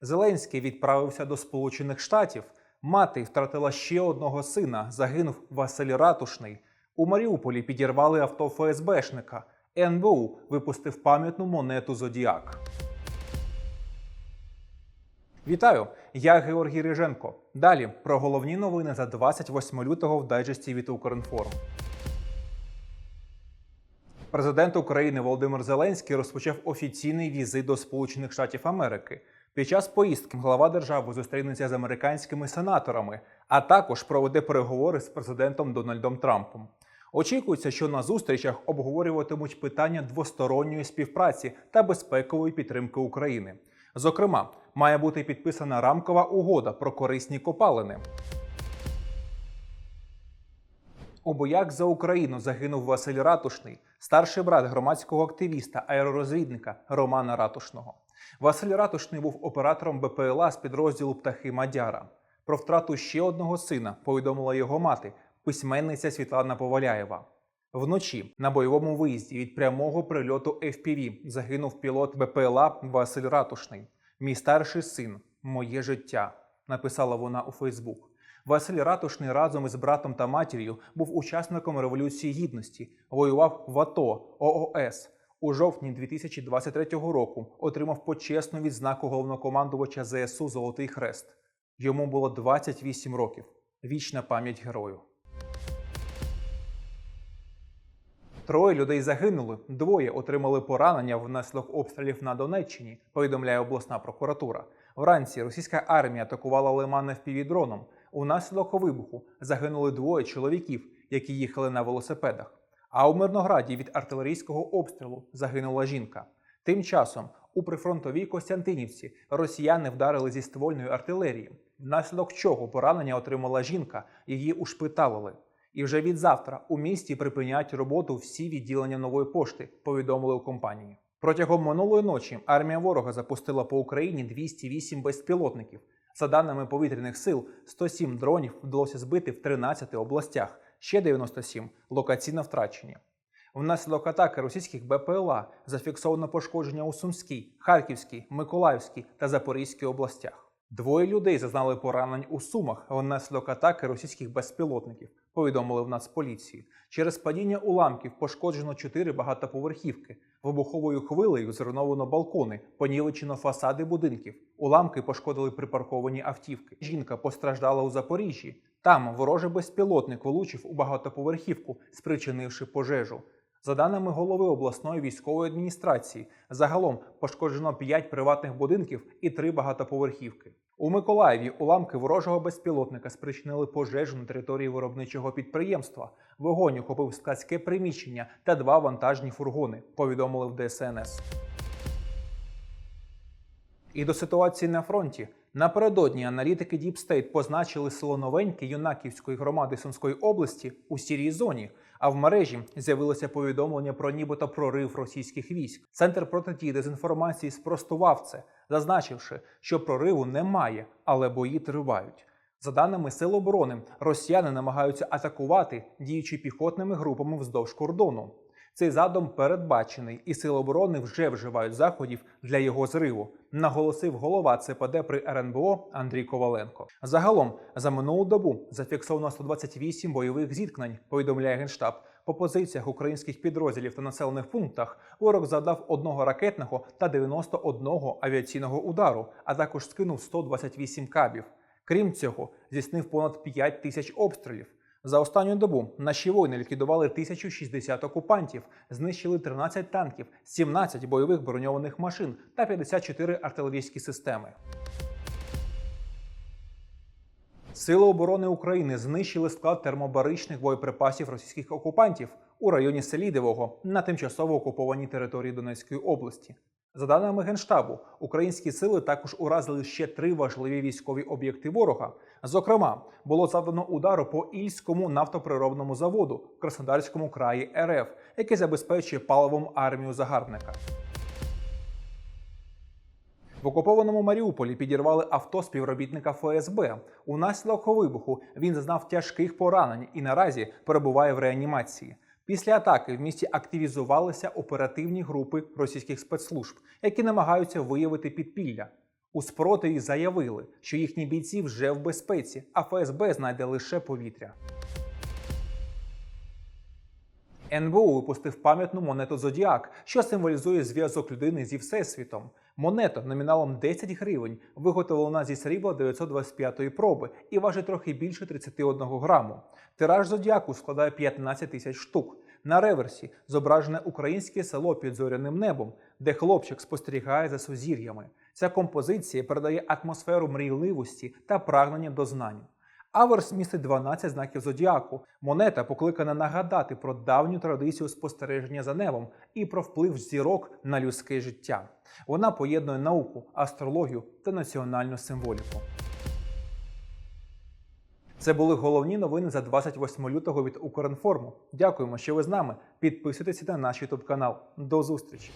Зеленський відправився до Сполучених Штатів. Мати втратила ще одного сина. Загинув Василь Ратушний. У Маріуполі підірвали авто ФСБшника. НБУ випустив пам'ятну монету Зодіак. Вітаю! Я Георгій Риженко. Далі про головні новини за 28 лютого в дайджесті від Укрінформ. Президент України Володимир Зеленський розпочав офіційний візит до Сполучених Штатів Америки. Під час поїздки глава держави зустрінеться з американськими сенаторами, а також проведе переговори з президентом Дональдом Трампом. Очікується, що на зустрічах обговорюватимуть питання двосторонньої співпраці та безпекової підтримки України. Зокрема, має бути підписана рамкова угода про корисні копалини. У боях за Україну загинув Василь Ратушний, старший брат громадського активіста, аеророзвідника Романа Ратушного. Василь Ратушний був оператором БПЛА з підрозділу Птахи Мадяра. Про втрату ще одного сина повідомила його мати, письменниця Світлана Поваляєва. Вночі на бойовому виїзді від прямого прильоту FPV загинув пілот БПЛА Василь Ратушний. Мій старший син, моє життя, написала вона у Фейсбук. Василь Ратушний разом із братом та матір'ю був учасником Революції Гідності, воював в АТО ООС. У жовтні 2023 року отримав почесну відзнаку головнокомандувача ЗСУ Золотий Хрест. Йому було 28 років. Вічна пам'ять герою. Троє людей загинули, двоє отримали поранення внаслідок обстрілів на Донеччині, повідомляє обласна прокуратура. Вранці російська армія атакувала Лиман впівдроном. Унаслідок вибуху загинули двоє чоловіків, які їхали на велосипедах. А у Мирнограді від артилерійського обстрілу загинула жінка. Тим часом у прифронтовій Костянтинівці росіяни вдарили зі ствольної артилерії, внаслідок чого поранення отримала жінка, її ушпиталили. І вже від завтра у місті припиняють роботу всі відділення нової пошти, повідомили у компанії. Протягом минулої ночі армія ворога запустила по Україні 208 безпілотників. За даними повітряних сил, 107 дронів вдалося збити в 13 областях, ще 97 локаційно втрачені. Внаслідок атаки російських БПЛА зафіксовано пошкодження у Сумській, Харківській, Миколаївській та Запорізькій областях. Двоє людей зазнали поранень у Сумах внаслідок атаки російських безпілотників, повідомили в Нацполіції. Через падіння уламків пошкоджено чотири багатоповерхівки. Вибуховою хвилею зруйновано балкони, понівечено фасади будинків. Уламки пошкодили припарковані автівки. Жінка постраждала у Запоріжжі. Там ворожий безпілотник влучив у багатоповерхівку, спричинивши пожежу. За даними голови обласної військової адміністрації, загалом пошкоджено 5 приватних будинків і 3 багатоповерхівки. У Миколаєві уламки ворожого безпілотника спричинили пожежу на території виробничого підприємства. Вогонь охопив складське приміщення та два вантажні фургони. Повідомили в ДСНС. І до ситуації на фронті. Напередодні аналітики Deep State позначили село Новеньке Юнаківської громади Сумської області у сірій зоні. А в мережі з'явилося повідомлення про нібито прорив російських військ. Центр протидії дезінформації спростував це, зазначивши, що прориву немає, але бої тривають. За даними Сил оборони, росіяни намагаються атакувати, діючи піхотними групами вздовж кордону. Цей задум передбачений, і сили оборони вже вживають заходів для його зриву, наголосив голова ЦПД при РНБО Андрій Коваленко. Загалом за минулу добу зафіксовано 128 бойових зіткнень, повідомляє генштаб. По позиціях українських підрозділів та населених пунктах ворог завдав одного ракетного та 91 авіаційного удару, а також скинув 128 кабів. Крім цього, здійснив понад 5 тисяч обстрілів. За останню добу наші воїни ліквідували 1060 окупантів, знищили 13 танків, 17 бойових броньованих машин та 54 артилерійські системи. Сили оборони України знищили склад термобаричних боєприпасів російських окупантів у районі Селідового на тимчасово окупованій території Донецької області. За даними Генштабу, українські сили також уразили ще три важливі військові об'єкти ворога. Зокрема, було завдано удару по Ільському нафтоприробному заводу в Краснодарському краї РФ, який забезпечує паливом армію загарбника. В окупованому Маріуполі підірвали авто співробітника ФСБ. Унаслідок вибуху він зазнав тяжких поранень і наразі перебуває в реанімації. Після атаки в місті активізувалися оперативні групи російських спецслужб, які намагаються виявити підпілля. У спротиві заявили, що їхні бійці вже в безпеці, а ФСБ знайде лише повітря. НБУ випустив пам'ятну монету Зодіак, що символізує зв'язок людини зі всесвітом. Монета номіналом 10 гривень виготовлена зі срібла 925 проби і важить трохи більше 31 граму. Тираж зодіаку складає 15 тисяч штук. На реверсі зображене українське село під зоряним небом, де хлопчик спостерігає за сузір'ями. Ця композиція передає атмосферу мрійливості та прагнення до знань. Аверс містить 12 знаків зодіаку. Монета покликана нагадати про давню традицію спостереження за небом і про вплив зірок на людське життя. Вона поєднує науку, астрологію та національну символіку. Це були головні новини за 28 лютого від Укрінформу. Дякуємо, що ви з нами. Підписуйтесь на наш YouTube канал. До зустрічі!